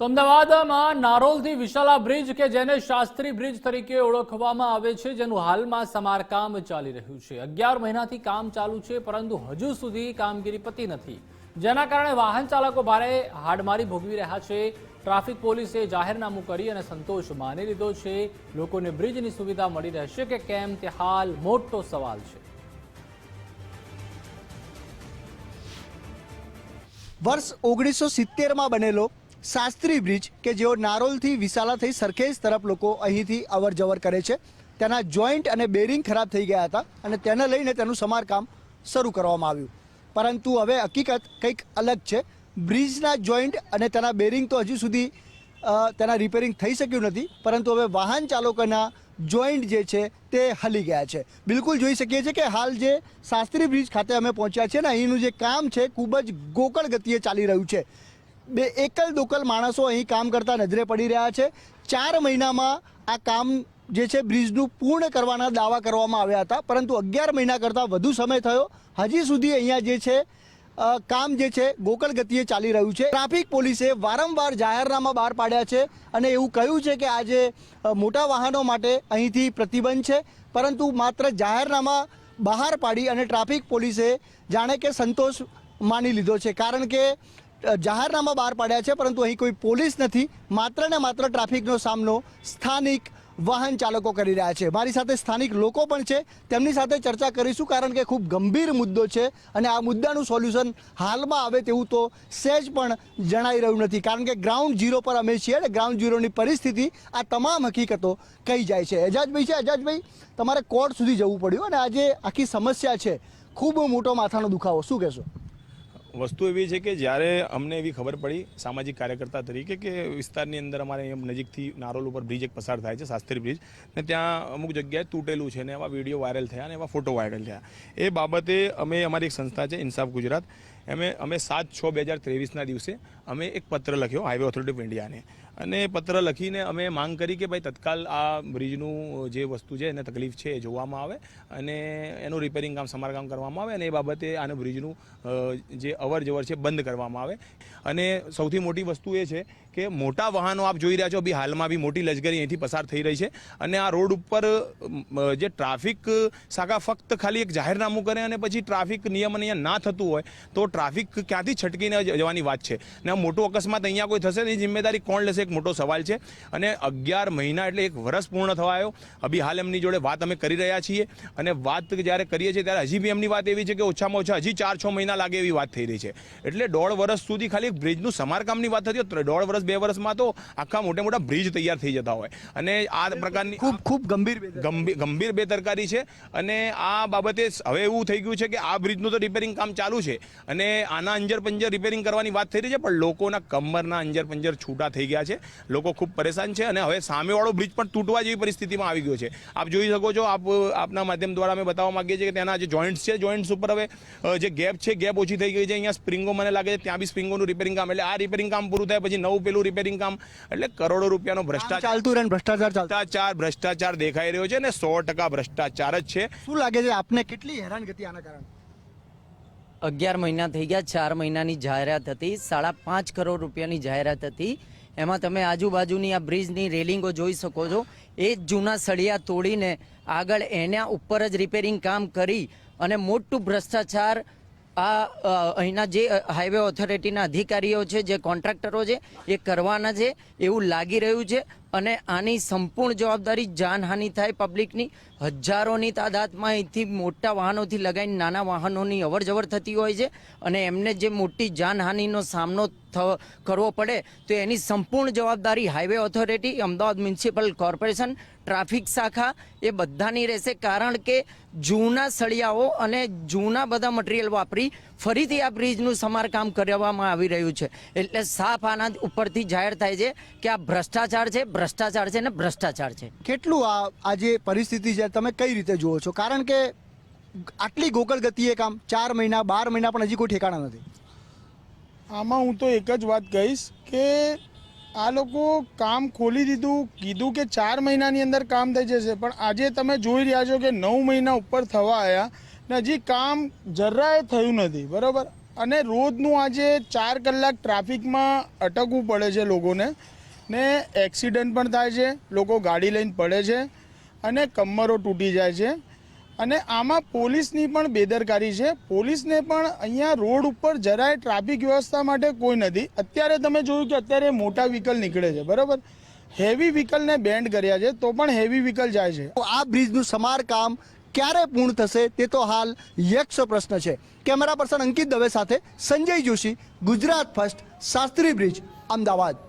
તો અમદાવાદમાં નારોલથી વિશાલા બ્રિજ કે જેને શાસ્ત્રી બ્રિજ તરીકે ઓળખવામાં આવે છે, જેનું હાલમાં સમારકામ ચાલી રહ્યું છે. અગિયાર મહિનાથી કામ ચાલુ છે, પરંતુ હજુ સુધી કામગીરી પતી નથી. જેના કારણે વાહન ચાલકો ભારે હાડમારી ભોગવી રહ્યા છે. ટ્રાફિક પોલીસે જાહેરનામું કરી અને સંતોષ માની લીધો છે. લોકોને બ્રિજની સુવિધા મળી રહેશે કે કેમ, તે હાલ મોટો સવાલ છે. વર્ષ ઓગણીસો સિત્તેરમાં બનેલો શાસ્ત્રી બ્રિજ કે જેઓ નારોલથી વિશાલા થઈ સરખેજ તરફ લોકો અહીંથી અવર જવર કરે છે, તેના જોઈન્ટ અને બેરિંગ ખરાબ થઈ ગયા હતા અને તેને લઈને તેનું સમારકામ શરૂ કરવામાં આવ્યું. પરંતુ હવે હકીકત કંઈક અલગ છે. બ્રિજના જોઈન્ટ અને તેના બેરિંગ તો હજુ સુધી તેના રિપેરિંગ થઈ શક્યું નથી, પરંતુ હવે વાહન ચાલકોના જોઈન્ટ જે છે તે હલી ગયા છે. બિલકુલ જોઈ શકીએ છીએ કે હાલ જે શાસ્ત્રી બ્રિજ ખાતે અમે પહોંચ્યા છે ને, અહીંનું જે કામ છે ખૂબ જ ગોકળ ગતિએ ચાલી રહ્યું છે. બે એકલ દોકલ માણસો અહીં કામ કરતા નજરે પડી રહ્યા છે. ચાર મહિનામાં આ કામ જે છે બ્રિજનું પૂર્ણ કરવાના દાવા કરવામાં આવ્યા હતા. પરંતુ અગિયાર મહિના કરતાં વધુ સમય થયો. હજી સુધી અહીંયા જે છે કામ જે છે ગોકળ ગતિએ ચાલી રહ્યું છે. ટ્રાફિક પોલીસે વારંવાર જાહેરનામા બહાર પાડ્યા છે અને એવું કહ્યું છે કે આજે મોટા વાહનો માટે અહીંથી પ્રતિબંધ છે. પરંતુ માત્ર જાહેરનામા બહાર પાડી અને ટ્રાફિક પોલીસે જાણે કે સંતોષ માની લીધો છે. કારણ કે જાહેરનામા બહાર પાડ્યા છે, પરંતુ અહીં કોઈ પોલીસ નથી. માત્ર ને માત્ર ટ્રાફિકનો સામનો સ્થાનિક વાહન ચાલકો કરી રહ્યા છે. મારી સાથે સ્થાનિક લોકો પણ છે. તેમની સાથે ચર્ચા કરીશું કારણ કે ખૂબ ગંભીર મુદ્દો છે અને આ મુદ્દાનું સોલ્યુશન હાલમાં આવે તેવું તો સહેજ પણ જણાઈ રહ્યું નથી. કારણ કે ગ્રાઉન્ડ ઝીરો પર અમે છીએ અને ગ્રાઉન્ડ ઝીરોની પરિસ્થિતિ આ તમામ હકીકતો કહી જાય છે. એજાજભાઈ છે? એજાજભાઈ, તમારે કોર્ટ સુધી જવું પડ્યું અને આજે આખી સમસ્યા છે. ખૂબ મોટો માથાનો દુખાવો. શું કહેશો? વસ્તુ એવી છે કે જ્યારે અમને એવી ખબર પડી સામાજિક કાર્યકર્તા તરીકે કે વિસ્તારની અંદર અમારે નજીકથી નારોલ ઉપર બ્રિજ એક પસાર થાય છે, શાસ્ત્રી બ્રિજ. ને ત્યાં અમુક જગ્યાએ તૂટેલું છે ને એવા વીડિયો વાયરલ થયા અને એવા ફોટો વાયરલ થયા. એ બાબતે અમે અમારી એક સંસ્થા છે, ઇન્સાફ ગુજરાત. એમે, અમે સાત છ બે હજાર ત્રેવીસના દિવસે અમે એક પત્ર લખ્યો હાઈવે ઓથોરિટી ઓફ ઇન્ડિયાને અને પત્ર લખીને અમે માંગ કરી કે ભાઈ તત્કાલ આ બ્રિજનું જે વસ્તુ છે, એને તકલીફ છે, એ જોવામાં આવે અને એનું રિપેરિંગ કામ, સમારકામ કરવામાં આવે અને એ બાબતે આનું બ્રિજનું જે અવર જવર છે, બંધ કરવામાં આવે. અને સૌથી મોટી વસ્તુ એ છે કે મોટા વાહનો આપ જોઈ રહ્યા છો બી હાલમાં બી મોટી લશ્કરી અહીંથી પસાર થઈ રહી છે અને આ રોડ ઉપર જે ટ્રાફિક શાખા ફક્ત ખાલી એક જાહેરનામું કરે અને પછી ટ્રાફિક નિયમન અહીંયા ના થતું હોય, તો ટ્રાફિક ક્યાંથી છટકીને જવાની વાત છે. ને આ મોટો અકસ્માત અહીંયા કોઈ થશે એની જિમ્મેદારી કોણ લેશે એક મોટો સવાલ છે. અને અગિયાર મહિના એટલે એક વર્ષ પૂર્ણ થવા આવ્યો અભી હાલ એમની જોડે વાત અમે કરી રહ્યા છીએ અને વાત જ્યારે કરીએ છીએ ત્યારે હજી બી એમની વાત એવી છે કે ઓછામાં ઓછા હજી ચાર છ મહિના લાગે એવી વાત થઈ રહી છે. એટલે દોઢ વર્ષ સુધી ખાલી બ્રિજનું સમારકામની વાત હતી દોઢ વર્ષ બે વર્ષમાં તો આખા મોટા મોટા બ્રિજ તૈયાર થઈ જતા હોય. અને આ પ્રકારની ખૂબ ખૂબ ગંભીર ગંભીર બેદરકારી છે. અને આ બાબતે હવે એવું થઈ ગયું છે કે આ બ્રિજનું તો રિપેરિંગ કામ ચાલુ છે. અને આના અંજર પંજર રિપેરિંગ કરવાની વાત થઈ રહી છે પણ લોકોના કમરના અંજર પંજર છૂટા થઈ ગયા છે. લોકો ખૂબ પરેશાન છે અને હવે સામેવાળો બ્રિજ પણ તૂટવા જેવી પરિસ્થિતિમાં આવી ગયો છે. આપ જોઈ શકો છો આપ આપના માધ્યમ દ્વારા અમે બતાવવા માંગીએ છીએ કે તેના જે જોઈન્ટ્સ છે જોઈન્ટ્સ ઉપર હવે જે ગેપ છે ગેપ ઓછી થઈ ગઈ છે. અહીંયા સ્પ્રિંગો મને લાગે છે ત્યાં બી સ્પ્રિંગોનું રિપેરિંગ કામ એટલે આ રિપેરિંગ કામ પૂરું થાય પછી નવું પેલું રિપેરિંગ કામ. એટલે કરોડો રૂપિયાનો ભ્રષ્ટાચાર. ચાલતું રહે ભ્રષ્ટાચાર ચાલતો. ભ્રષ્ટાચાર ભ્રષ્ટાચાર દેખાઈ રહ્યો છે અને સો ટકા ભ્રષ્ટાચાર જ છે. શું લાગે છે આપને કેટલી હેરાનગતિ આના કારણે? અગિયાર મહિના થઈ ગયા ચાર મહિનાની જાહેરાત હતી સાડા પાંચ કરોડ રૂપિયાની જાહેરાત હતી. એમાં તમે આજુબાજુની આ બ્રિજની રેલિંગો જોઈ શકો છો. એ જ જૂના સળિયા તોડીને આગળ એના ઉપર જ રિપેરિંગ કામ કરી અને મોટું ભ્રષ્ટાચાર આ અહીંના જે હાઈવે ઓથોરિટીના અધિકારીઓ છે, જે કોન્ટ્રાક્ટરો છે, એ કરવાના છે, એવું લાગી રહ્યું છે. અને આની સંપૂર્ણ જવાબદારી જાનહાનિ થાય પબ્લિકની. હજારોની તાદાદમાં અહીંથી મોટા વાહનોથી લગાવીને નાના વાહનોની અવર જવર થતી હોય છે અને એમને જે મોટી જાનહાનિનો સામનો કરવો પડે તો એની સંપૂર્ણ જવાબદારી highway authority, Ahmedabad municipal corporation, traffic શાખા એ બધાની રહેશે. કારણ કે જૂના સળિયાઓ અને જૂના બધા મટીરિયલ વાપરી ફરીથી આ બ્રિજનું સમારકામ કરવામાં આવી રહ્યું છે. એટલે સાફ આના ઉપરથી જાહેર થાય છે કે આ ભ્રષ્ટાચાર છે. ભ્રષ્ટાચાર છે ને ભ્રષ્ટાચાર છે. કેટલું આ આ જે પરિસ્થિતિ છે તમે કઈ રીતે જુઓ છો? કારણ કે આટલી ગોકળ ગતિએ કામ ચાર મહિના બાર મહિના પણ હજી કોઈ ઠેકાણા નથી. આમાં હું તો એક જ વાત કહીશ કે આ લોકો કામ ખોલી દીધું કીધું કે ચાર મહિનાની અંદર કામ થઈ જશે પણ આજે તમે જોઈ રહ્યા છો કે નવ મહિના ઉપર થવા આવ્યા ને હજી કામ જરાય થયું નથી બરાબર? અને રોજનું આજે ચાર કલાક ટ્રાફિકમાં અટકવું પડે છે લોકોને. ને એક્સિડન્ટ પણ થાય છે, લોકો ગાડી લઈને પડે છે અને કમરો તૂટી જાય છે. અને આમાં પોલીસની પણ બેદરકારી છે. પોલીસને પણ અહીંયા રોડ ઉપર જરાય ટ્રાફિક વ્યવસ્થા માટે કોઈ નથી. અત્યારે તમે જોયું કે અત્યારે મોટા વ્હીકલ નીકળે છે, બરાબર? હેવી વ્હીકલને બેન્ડ કર્યા છે, તો પણ હેવી વ્હીકલ જાય છે. આ બ્રિજનું સમારકામ ક્યારે પૂર્ણ થશે તે તો હાલ યક્ષ પ્રશ્ન છે. કેમેરા પર્સન અંકિત દવે સાથે સંજય જોશી, ગુજરાત ફર્સ્ટ, શાસ્ત્રી બ્રિજ, અમદાવાદ.